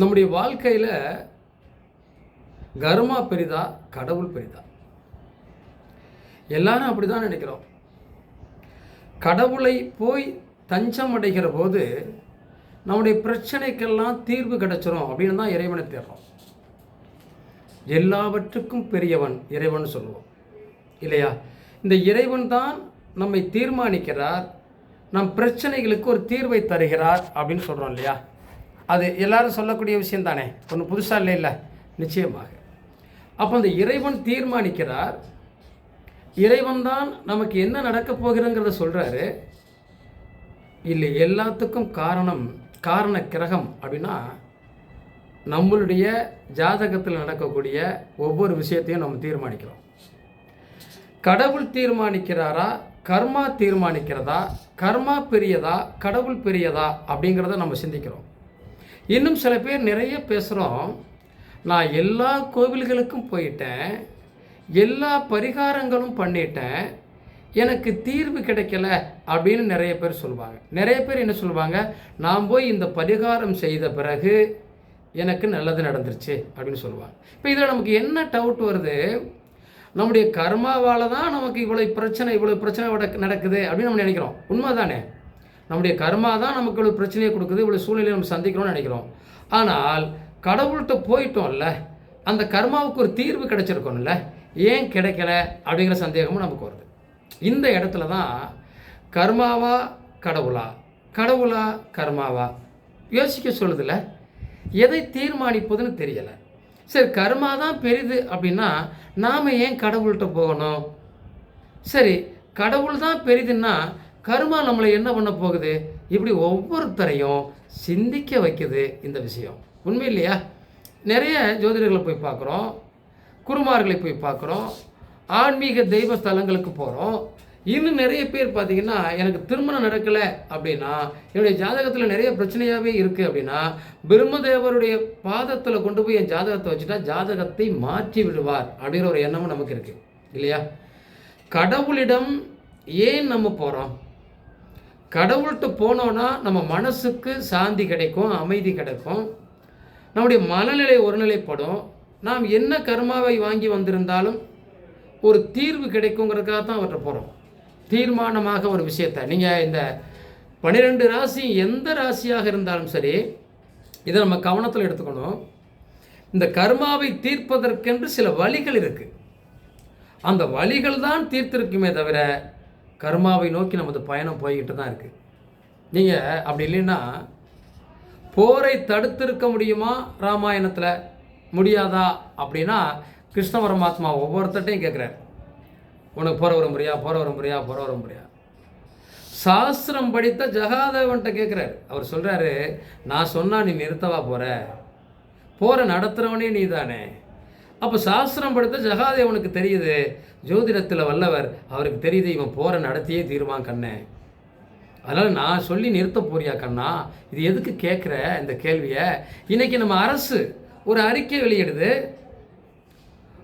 நம்முடைய வாழ்க்கையில் கர்மா பெரிதா கடவுள் பெரிதா? எல்லாரும் அப்படி தான் நினைக்கிறோம். கடவுளை போய் தஞ்சம் அடைகிற போது நம்முடைய பிரச்சனைக்கெல்லாம் தீர்வு கிடைச்சிரும் அப்படின்னு தான் இறைவனை தேடுறோம். எல்லாவற்றுக்கும் பெரியவன் இறைவன் சொல்லுவோம். இல்லையா? இந்த இறைவன் தான் நம்மை தீர்மானிக்கிறார் நம் பிரச்சனைகளுக்கு ஒரு தீர்வை தருகிறார் அப்படின்னு சொல்கிறோம் இல்லையா? அது எல்லாரும் சொல்லக்கூடிய விஷயம் தானே? ஒன்றும் புதுசாக இல்லை இல்லை நிச்சயமாக. அப்போ அந்த இறைவன் தீர்மானிக்கிறார். இறைவன் தான் நமக்கு என்ன நடக்கப் போகிறங்கிறத சொல்கிறாரு இல்லை எல்லாத்துக்கும் காரணம் காரண கிரகம் அப்படின்னா நம்மளுடைய ஜாதகத்தில் நடக்கக்கூடிய ஒவ்வொரு விஷயத்தையும் நம்ம தீர்மானிக்கிறோம். கடவுள் தீர்மானிக்கிறாரா? கர்மா தீர்மானிக்கிறதா? கர்மா பெரியதா? கடவுள் பெரியதா? அப்படிங்கிறத நம்ம சிந்திக்கிறோம். இன்னும் சில பேர் நிறைய பேசுகிறோம் நான் எல்லா கோவில்களுக்கும் போயிட்டேன். எல்லா பரிகாரங்களும் பண்ணிட்டேன். எனக்கு தீர்வு கிடைக்கல அப்படின்னு நிறைய பேர் சொல்லுவாங்க. நிறைய பேர் என்ன சொல்லுவாங்க? நான் போய் இந்த பரிகாரம் செய்த பிறகு எனக்கு நல்லது நடந்துருச்சு அப்படின்னு சொல்லுவாங்க. இப்போ இதில் நமக்கு என்ன டவுட் வருது? நம்முடைய கர்மாவால் தான் நமக்கு இவ்வளோ பிரச்சனை இவ்வளோ பிரச்சனை நடக்குது அப்படின்னு நம்ம நினைக்கிறோம். உண்மை தானே நம்முடைய கர்மா தான் நமக்கு இவ்வளோ பிரச்சனையை கொடுக்குது இவ்வளோ சூழ்நிலையை நம்ம சந்திக்கிறோம்னு நினைக்கிறோம். ஆனால் கடவுள்கிட்ட போயிட்டோம்ல அந்த கர்மாவுக்கு ஒரு தீர்வு கிடைச்சிருக்கோம்ல ஏன் கிடைக்கல அப்படிங்கிற சந்தேகமும் நமக்கு வருது. இந்த இடத்துல தான் கர்மாவா கடவுளா? கடவுளா கர்மாவா? யோசிக்க சொல்லுதில்ல எதை தீர்மானிப்பதுன்னு தெரியலை. சரி கர்மா தான் பெரிது அப்படின்னா நாம் ஏன் கடவுள்கிட்ட போகணும்? சரி கடவுள் தான் பெரிதுன்னா கர்மா நம்மளை என்ன பண்ண போகுது? இப்படி ஒவ்வொருத்தரையும் சிந்திக்க வைக்குது இந்த விஷயம். உண்மை இல்லையா நிறைய ஜோதிடர்களை போய் பார்க்குறோம். குருமார்களை போய் பார்க்குறோம். ஆன்மீக தெய்வ ஸ்தலங்களுக்கு போகிறோம் இன்னும் நிறைய பேர் பார்த்தீங்கன்னா எனக்கு திருமணம் நடக்கலை அப்படின்னா என்னுடைய ஜாதகத்தில் நிறைய பிரச்சனையாகவே இருக்குது அப்படின்னா பிரம்மதேவருடைய பாதத்தில் கொண்டு போய் என் ஜாதகத்தை வச்சுட்டா ஜாதகத்தை மாற்றி விடுவார் அப்படிங்கிற ஒரு எண்ணமும் நமக்கு இருக்குது இல்லையா? கடவுளிடம் ஏன் நம்ம போகிறோம் கடவுள்கிட்ட போனோன்னா நம்ம மனசுக்கு சாந்தி கிடைக்கும் அமைதி கிடைக்கும். நம்முடைய மனநிலை ஒருநிலைப்படும். நாம் என்ன கர்மாவை வாங்கி வந்திருந்தாலும் ஒரு தீர்வு கிடைக்குங்கிறதுக்காக தான் அவர்கிட்ட போகிறோம் தீர்மானமாக ஒரு விஷயத்தை. நீங்கள் இந்த பன்னிரெண்டு ராசி எந்த ராசியாக இருந்தாலும் சரி இதை நம்ம கவனத்தில் எடுத்துக்கணும். இந்த கர்மாவை தீர்ப்பதற்கென்று சில வழிகள் இருக்குது அந்த வழிகள் தான் தீர்த்திருக்குமே தவிர கர்மாவை நோக்கி நமது பயணம் போய்கிட்டு தான் இருக்குது நீங்கள் அப்படி இல்லைன்னா போரை தடுத்திருக்க முடியுமா? ராமாயணத்தில் முடியாதா? அப்படின்னா கிருஷ்ண பரமாத்மா ஒவ்வொருத்தட்டையும் கேட்குறாரு உனக்கு போற வர முறையா போற வர முறையா போகிற வர முறையா. சாஸ்திரம் படித்த ஜகாதேவன்ட்ட கேட்குறாரு அவர் சொல்கிறாரு நான் சொன்னால் நீ நிறுத்தவா போகிற போகிற நடத்துகிறவனே நீ தானே அப்போ சாஸ்திரம் படித்த ஜகாதேவனுக்கு தெரியுது ஜோதிடத்தில் வல்லவர் அவருக்கு தெரியுது இவன் போகிற நடத்தியே தீருவான் கண்ணே. அதனால் நான் சொல்லி நிறுத்த போறியா கண்ணா? இது எதுக்கு கேட்குற இந்த கேள்வியை? இன்னைக்கு நம்ம அரசு ஒரு அறிக்கை வெளியிடுது.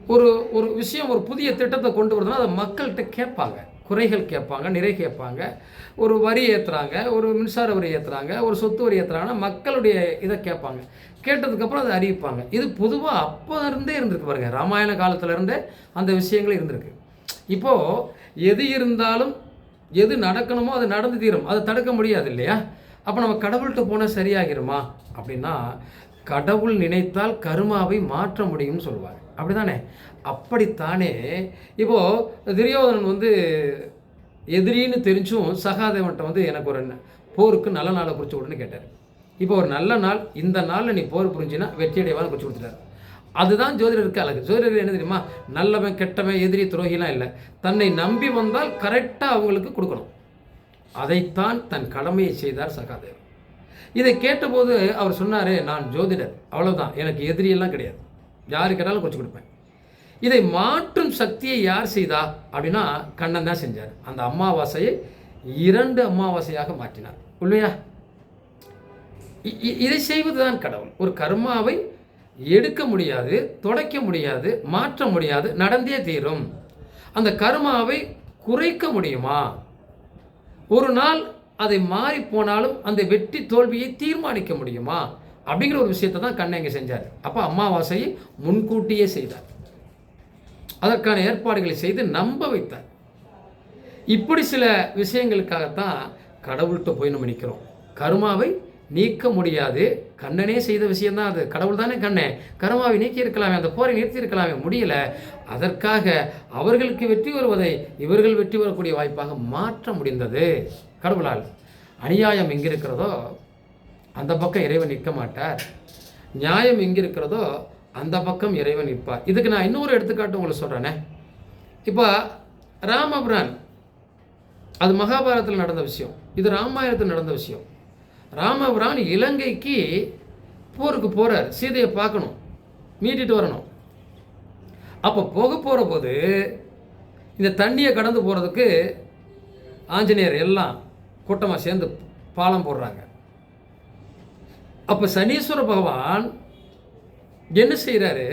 ஒரு ஒரு விஷயம் ஒரு புதிய திட்டத்தை கொண்டு வருதுன்னா அதை மக்கள்கிட்ட கேட்பாங்க. குறைகள் கேட்பாங்க நிறை கேட்பாங்க. ஒரு வரி ஏற்றுறாங்க ஒரு மின்சார வரி ஏற்றுறாங்க ஒரு சொத்து வரி ஏற்றுறாங்கன்னா மக்களுடைய இதை கேட்பாங்க. கேட்டதுக்கப்புறம் அதை அறிவிப்பாங்க. இது பொதுவாக அப்போ இருந்தே இருந்திருக்கு பாருங்க. ராமாயண காலத்துல இருந்தே அந்த விஷயங்கள் இருந்திருக்கு. இப்போது எது இருந்தாலும் எது நடக்கணுமோ அது நடந்து தீரும். அதை தடுக்க முடியாது இல்லையா? அப்போ நம்ம கடவுள்கிட்ட போனால் சரியாகிருமா? அப்படின்னா கடவுள் நினைத்தால் கருமாவை மாற்ற முடியும்னு சொல்லுவாங்க அப்படிதானே அப்படித்தானே? இப்போது துரியோதனன் வந்து எதிரின்னு தெரிஞ்சும் சகாதேவன்ட்ட வந்து எனக்கு ஒரு போருக்கு நல்ல நாளை குறித்து விடுன்னு கேட்டார். இப்போ ஒரு நல்ல நாள் இந்த நாளில் நீ போர் புரிஞ்சினா வெற்றி அடைவான்னு குறித்து கொடுத்துட்டாரு. அதுதான் ஜோதிடருக்கு அழகு. ஜோதிடர் என்ன தெரியுமா? நல்லவன் கெட்டவன் எதிரி துரோகிலாம் இல்லை. தன்னை நம்பி வந்தால் கரெக்டாக அவங்களுக்கு கொடுக்கணும். அதைத்தான் தன் கடமையை செய்தார் சகாதேவன். இதை கேட்டபோது அவர் சொன்னார் நான் ஜோதிடர். அவ்வளோதான் எனக்கு எதிரியெல்லாம் கிடையாது. யாரு கேட்டாலும் குறித்து கொடுப்பேன். இதை மாற்றும் சக்தியை யார் செய்தா? அப்படின்னா கண்ணன் தான் செஞ்சார். அந்த அமாவாசையை இரண்டு அமாவாசையாக மாற்றினார். இல்லையா? இ- இ- இதை செய்வதுதான் கடவுள். ஒரு கர்மாவை எடுக்க முடியாது துடைக்க முடியாது மாற்ற முடியாது நடந்தே தீரும். அந்த கர்மாவை குறைக்க முடியுமா? ஒரு நாள் அதை மாறி போனாலும் அந்த வெற்றி தோல்வியை தீர்மானிக்க முடியுமா? அப்படிங்கிற ஒரு விஷயத்தை தான் கண்ணன் இங்கே செஞ்சார். அப்போ அமாவாசையை முன்கூட்டியே செய்தார். அதற்கான ஏற்பாடுகளை செய்து நம்ப வைத்தார். இப்படி சில விஷயங்களுக்காகத்தான் கடவுள்கிட்ட போய் நம்ம நிற்கிறோம் கருமாவை நீக்க முடியாது. கண்ணனே செய்த விஷயம்தான் அது. கடவுள் தானே கண்ணே கருமாவை நீக்கி இருக்கலாமே அந்த போரை நிறுத்தி இருக்கலாமே முடியல. அதற்காக அவர்களுக்கு வெற்றி வருவதை இவர்கள் வெற்றி வரக்கூடிய வாய்ப்பாக மாற்ற முடிந்தது. கடவுளால் அநியாயம் எங்கே இருக்கிறதோ அந்த பக்கம் இறைவன் நிற்க மாட்டார். நியாயம் எங்கே இருக்கிறதோ அந்த பக்கம் இறைவன் நிற்பார். இதுக்கு நான் இன்னொரு எடுத்துக்காட்டு உங்களுக்கு சொல்கிறேனே இப்போ ராமபுரான் அது மகாபாரதத்தில் நடந்த விஷயம். இது ராமாயணத்தில் நடந்த விஷயம். ராமபுரான் இலங்கைக்கு போருக்கு போகிறார் சீதையை பார்க்கணும். மீட்டிட்டு வரணும். அப்போ போக போகிற போது இந்த தண்ணியை கடந்து போகிறதுக்கு ஆஞ்சநேயர் எல்லாம் கூட்டமாக சேர்ந்து பாலம் போடுறாங்க. அப்போ சனீஸ்வர பகவான் என்ன செய்கிறாரு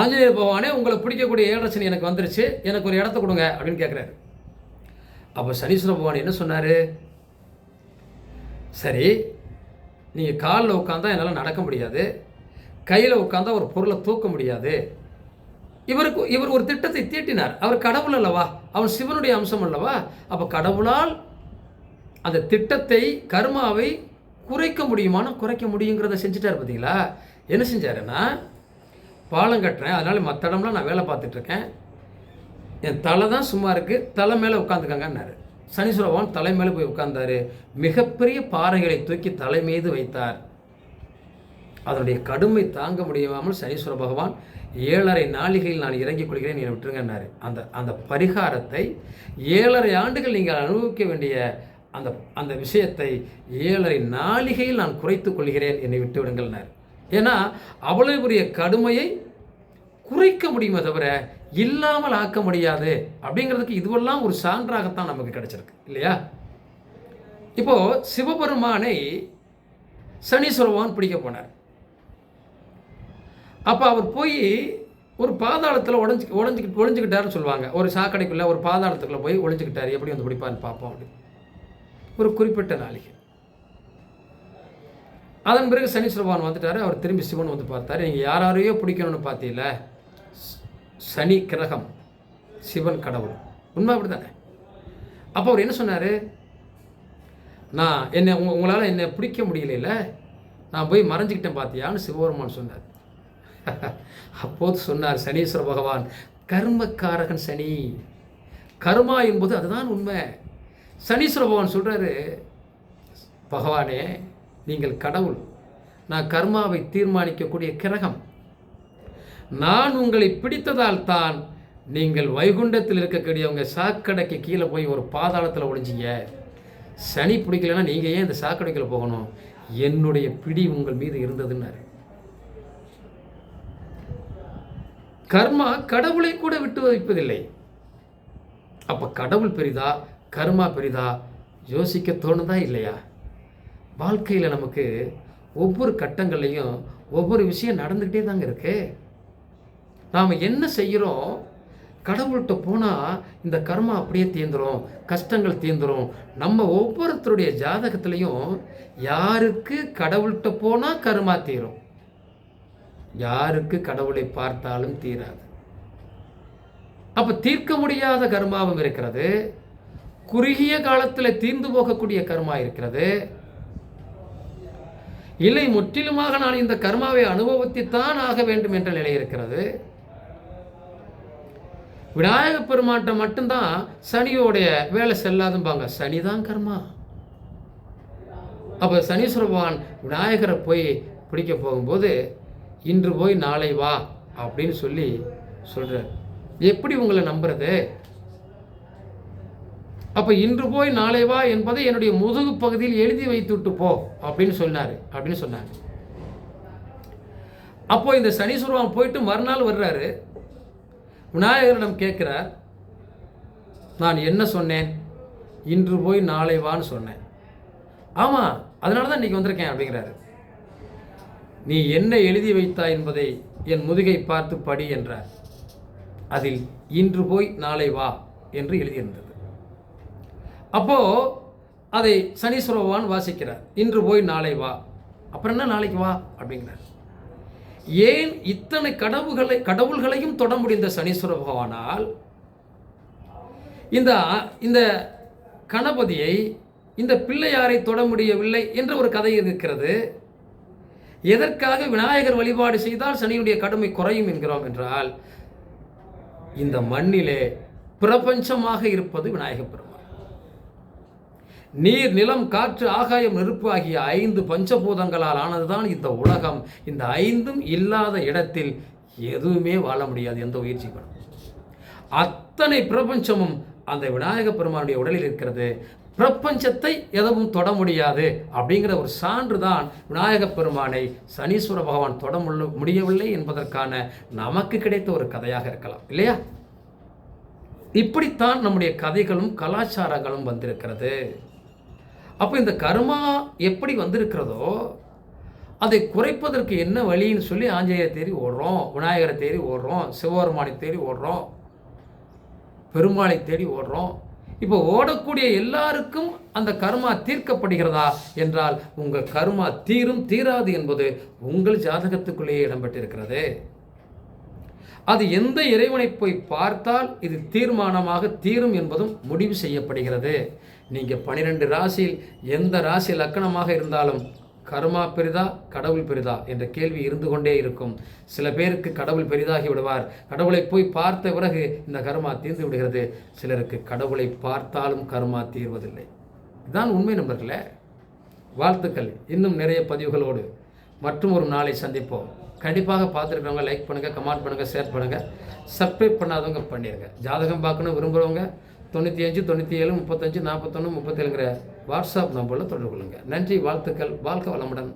ஆஞ்சநேயர் பகவானே உங்களை பிடிக்கக்கூடிய ஏழரசனி எனக்கு வந்துருச்சு எனக்கு ஒரு இடத்த கொடுங்க அப்படின்னு கேட்குறாரு அப்போ சனீஸ்வர பகவான் என்ன சொன்னார்? சரி நீங்கள் காலில் உட்காந்தா என்னால் நடக்க முடியாது கையில் உட்காந்தா ஒரு பொருளை தூக்க முடியாது. இவருக்கு இவர் ஒரு திட்டத்தை தீட்டினார். அவர் கடவுள் அல்லவா? அவன் சிவனுடைய அம்சம் அல்லவா? அப்போ கடவுளால் அந்த திட்டத்தை கர்மாவை குறைக்க முடியுமானா குறைக்க முடியுங்கிறத செஞ்சுட்டார் பார்த்தீங்களா? என்ன செஞ்சாருன்னா பாலம் கட்டுறேன் அதனால் மற்ற இடம்லாம் நான் வேலை பார்த்துட்ருக்கேன். என் தலை தான் சும்மா இருக்குது தலை மேலே உட்காந்துக்காங்கன்னாரு. சனீஸ்வர பகவான் தலை மேலே போய் உட்கார்ந்தார். மிகப்பெரிய பாறைகளை தூக்கி தலை மீது வைத்தார். அதனுடைய கடுமை தாங்க முடியாமல் சனீஸ்வர பகவான் ஏழரை நாளிகையில் நான் இறங்கிக் கொள்கிறேன் நீங்கள் விட்டுருங்கன்னாரு. அந்த அந்த பரிகாரத்தை ஏழரை ஆண்டுகள் நீங்கள் அனுபவிக்க வேண்டிய அந்த அந்த விஷயத்தை ஏழரை நாளிகையில் நான் குறைத்து கொள்கிறேன் என்னை விட்டு விடுங்கள்னார். ஏன்னா அவ்வளவு பெரிய கடுமையை குறைக்க முடியுமே தவிர இல்லாமல் ஆக்க முடியாது. அப்படிங்கிறதுக்கு இதுவெல்லாம் ஒரு சான்றாகத்தான் நமக்கு கிடைச்சிருக்கு இல்லையா? இப்போது சிவபெருமானை சனீஸ்வரவான் பிடிக்க போனார். அப்போ அவர் போய் ஒரு பாதாளத்தில் உடஞ்சி உடஞ்சி ஒளிஞ்சுக்கிட்டாருன்னு சொல்லுவாங்க. ஒரு சாக்கடைக்குள்ளே ஒரு பாதாளத்துக்குள்ளே போய் ஒளிஞ்சுக்கிட்டார் எப்படி வந்து பிடிப்பான்னு பார்ப்போம் அப்படி. ஒரு குறிப்பிட்ட நாளிகை. அதன் பிறகு சனீஸ்வர பகவான் வந்துட்டாரு அவர் திரும்பி சிவன் வந்து பார்த்தாரு. நீங்கள் யாரையோ பிடிக்கணும்னு பார்த்தீங்கள சனி கிரகம் சிவன் கடவுள். உண்மை அப்படி தானே அப்போ அவர் என்ன சொன்னார்? நான் என்னை உங்க உங்களால் என்னை பிடிக்க முடியல நான் போய் மறைஞ்சிக்கிட்டேன் பார்த்தியான்னு சிவபெருமான் சொன்னார். அப்போது சொன்னார் சனீஸ்வர பகவான் கர்மக்காரகன் சனி. கர்மா என்பது அதுதான் உண்மை. சனீஸ்வர பகவான் சொல்கிறாரு பகவானே நீங்கள் கடவுள். நான் கர்மாவை தீர்மானிக்கக்கூடிய கிரகம். நான் உங்களை பிடித்ததால் தான் நீங்கள் வைகுண்டத்தில் இருக்கக்கூடியவங்க சாக்கடைக்கு கீழே போய் ஒரு பாதாளத்தில் ஒழிஞ்சிங்க சனி பிடிக்கலன்னா நீங்கள் ஏன் இந்த சாக்கடைக்குள்ள போகணும்? என்னுடைய பிடி உங்கள் மீது இருந்ததுன்னாரு. கர்மா கடவுளை கூட விட்டு வைப்பதில்லை. அப்போ கடவுள் பெரிதா? கர்மா பெரிதா யோசிக்க தோணுதா இல்லையா? வாழ்க்கையில் நமக்கு ஒவ்வொரு கட்டங்கள்லையும் ஒவ்வொரு விஷயம் நடந்துக்கிட்டே தாங்க இருக்கு. நாம் என்ன செய்கிறோம் கடவுள்கிட்ட போனால் இந்த கர்மா அப்படியே தீந்துடும் கஷ்டங்கள் தீந்துடும் நம்ம ஒவ்வொருத்தருடைய ஜாதகத்திலையும் யாருக்கு கடவுள்கிட்ட போனால் கர்மா தீரும்? யாருக்கு கடவுளை பார்த்தாலும் தீராது. அப்போ தீர்க்க முடியாத கர்மாவும் இருக்கிறது. குறுகிய காலத்தில் தீர்ந்து போகக்கூடிய கர்மா இருக்கிறது. இல்லை முற்றிலுமாக நான் இந்த கர்மாவை அனுபவித்துத்தான் ஆக வேண்டும் என்ற நிலை இருக்கிறது. விநாயக பெருமாட்டம் மட்டும்தான் சனியோடைய வேலை செல்லாதும்பாங்க. சனிதான் கர்மா. அப்போ சனீஸ்வர பகவான் விநாயகரை போய் பிடிக்க போகும்போது இன்று போய் நாளை வா அப்படின்னு சொல்லி சொல்கிறார் எப்படி உங்களை நம்புறது? அப்போ இன்று போய் நாளை வா என்பதை என்னுடைய முதுகு பகுதியில் எழுதி வைத்துட்டு போ அப்படின்னு சொன்னார் அப்படின்னு சொன்னாங்க அப்போ இந்த சனீஸ்வரன் போயிட்டு மறுநாள் வர்றாரு. விநாயகரிடம் கேட்குறார் நான் என்ன சொன்னேன்? இன்று போய் நாளை வான்னு சொன்னேன். ஆமாம் அதனால தான் இன்றைக்கி வந்திருக்கேன் அப்படிங்கிறாரு. நீ என்ன எழுதி வைத்தாய் என்பதை என் முதுகை பார்த்து படி என்றார். அதில் இன்று போய் நாளை வா என்று எழுதியிருந்தது. அப்போது அதை சனீஸ்வர பகவான் வாசிக்கிறார். இன்று போய் நாளை வா. அப்புறம் என்ன நாளைக்கு வா? அப்படிங்கிறார். ஏன் இத்தனை கடவுள்களை கடவுள்களையும் தொட முடிந்த சனீஸ்வர பகவானால் இந்த இந்த கணபதியை இந்த பிள்ளையாரை தொட முடியவில்லை என்ற ஒரு கதை இருக்கிறது. எதற்காக விநாயகர் வழிபாடு செய்தால் சனியுடைய கடுமை குறையும் என்கிறோம் என்றால் இந்த மண்ணிலே பிரபஞ்சமாக இருப்பது விநாயகப் பெருமான். நீர் நிலம் காற்று ஆகாயம் நெருப்பு ஆகிய ஐந்து பஞ்சபூதங்களால் ஆனதுதான் இந்த உலகம். இந்த ஐந்தும் இல்லாத இடத்தில் எதுவுமே வாழ முடியாது எந்த உயிர் ஜீவனும் அத்தனை பிரபஞ்சமும் அந்த விநாயக பெருமானுடைய உடலில் இருக்கிறது. பிரபஞ்சத்தை எதுவும் தொட முடியாது அப்படிங்கிற ஒரு சான்று தான் விநாயக பெருமானை சனீஸ்வர பகவான் தொட முள்ள- முடியவில்லை என்பதற்கான நமக்கு கிடைத்த ஒரு கதையாக இருக்கலாம். இல்லையா? இப்படித்தான் நம்முடைய கதைகளும் கலாச்சாரங்களும் வந்திருக்கிறது. அப்போ இந்த கர்மா எப்படி வந்திருக்கிறதோ அதை குறைப்பதற்கு என்ன வழின்னு சொல்லி ஆஞ்சநேயரை தேடி ஓடுறோம் விநாயகரை தேடி ஓடுறோம் சிவபெருமானை தேடி ஓடுறோம் பெருமாளை தேடி ஓடுறோம். இப்போ ஓடக்கூடிய எல்லாருக்கும் அந்த கர்மா தீர்க்கப்படுகிறதா என்றால் உங்கள் கர்மா தீரும் தீராது என்பது உங்கள் ஜாதகத்துக்குள்ளேயே இடம்பெற்றிருக்கிறது. அது எந்த இறைவனை போய் பார்த்தால் இது தீர்மானமாக தீரும் என்பதும் முடிவு செய்யப்படுகிறது. நீங்கள் பனிரெண்டு ராசியில் எந்த ராசி லக்கணமாக இருந்தாலும் கர்மா பெரிதா கடவுள் பெரிதா என்ற கேள்வி இருந்து கொண்டே இருக்கும். சில பேருக்கு கடவுள் பெரிதாகி விடுவார். கடவுளை போய் பார்த்த பிறகு இந்த கர்மா தீர்ந்து விடுகிறது. சிலருக்கு கடவுளை பார்த்தாலும் கர்மா தீர்வதில்லை. இதுதான் உண்மை நண்பர்களே. வாழ்த்துக்கள். இன்னும் நிறைய பதிவுகளோடு. மற்றும் ஒரு நாளை சந்திப்போம். கண்டிப்பாக பார்த்துருக்கிறவங்க லைக் பண்ணுங்கள் கமெண்ட் பண்ணுங்கள் ஷேர் பண்ணுங்கள் சப்ஸ்கிரைப் பண்ணாதவங்க பண்ணிடுங்க ஜாதகம் பார்க்கணும் விரும்புகிறவங்க தொண்ணூற்றி அஞ்சு தொண்ணூற்றி ஏழு முப்பத்தஞ்சு நாற்பத்தொன்று முப்பத்தேழுங்கிற வாட்ஸ்அப் நம்பரில் தொடர்பு கொள்ளுங்கள் நன்றி வாழ்த்துக்கள் வாழ்க்கை வளமுடன்.